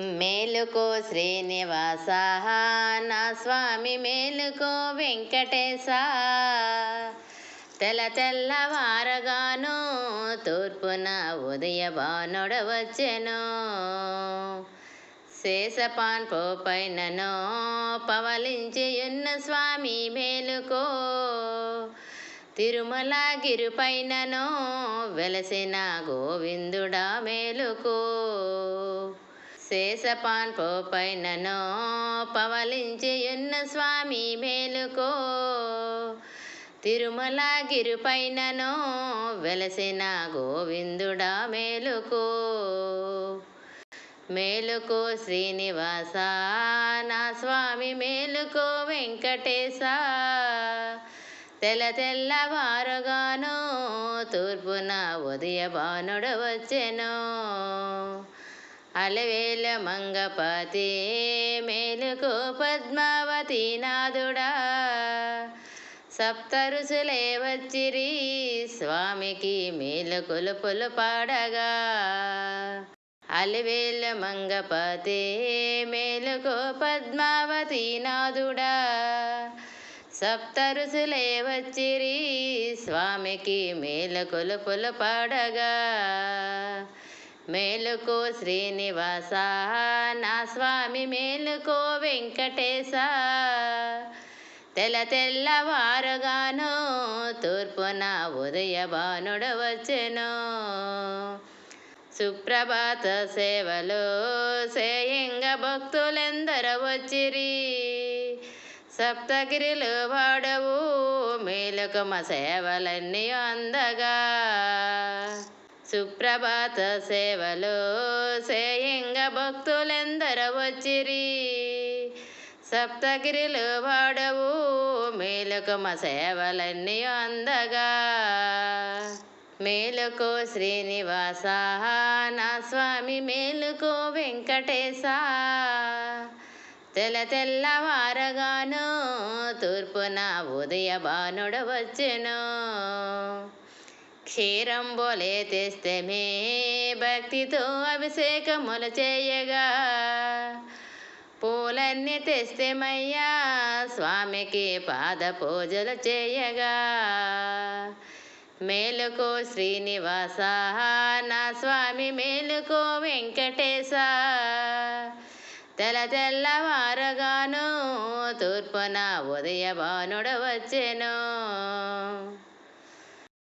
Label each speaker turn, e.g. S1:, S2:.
S1: మేలుకో శ్రీనివాస నా స్వామి మేలుకో వెంకటేశ. తెల తెల్లవారగాను తూర్పున ఉదయ బాణుడ వచ్చెను. శేషపాన్ పైనను పవలించి ఉన్న స్వామి మేలుకో. తిరుమల గిరిపైనను వెలసిన గోవిందుడా మేలుకో. శేషపాన్ పోపైనను పవలించి ఉన్న స్వామి మేలుకో. తిరుమల గిరిపైనను వెలసిన గోవిందుడా మేలుకో. మేలుకో శ్రీనివాస నా స్వామి మేలుకో వెంకటేశ. తెల్ల తెల్లవారుగాను తూర్పున ఉదయ బాణుడు వచ్చెను. అలవేల మంగపతి మేలుకో పద్మావతి నాదుడా సప్తరుసులే వచ్చిరి స్వామికి మేలు కొలుపులు పాడగా. అలివేల మంగపతి మేలుకో పద్మావతి నాదుడా సప్తరుసులే వచ్చిరి స్వామికి మేలు కొలుపులు పాడగా. మేలుకో శ్రీనివాస నా స్వామి మేలుకో వెంకటేశ. తెల తెల్లవారుగాను తూర్పున ఉదయ వచ్చెను. సుప్రభాత సేవలు సేయంగ భక్తులెందర వచ్చిరి. సప్తగిరిలు వాడవు మేలుకమ సేవలన్నీ అందగా. సుప్రభాత సేవలో సేయింగ భక్తులెందర వచ్చిరి. సప్తగిరిలు వాడవు మేలుకమ సేవలన్నీ అందగా. మేలుకో శ్రీనివాస నా స్వామి మేలుకో వెంకటేశ. తెల్ల తెల్లవారగాను తూర్పున ఉదయ బానుడు వచ్చెను. క్షీరం బోలే తెస్తే మే భక్తితో అభిషేకములు చేయగా. పూలన్నీ తెస్తేమయ్యా స్వామికి పాద పూజలు చేయగా. మేలుకో శ్రీనివాస నా స్వామి మేలుకో వెంకటేశ. తెల్ల తెల్లవారగాను తూర్పున ఉదయ వచ్చెను.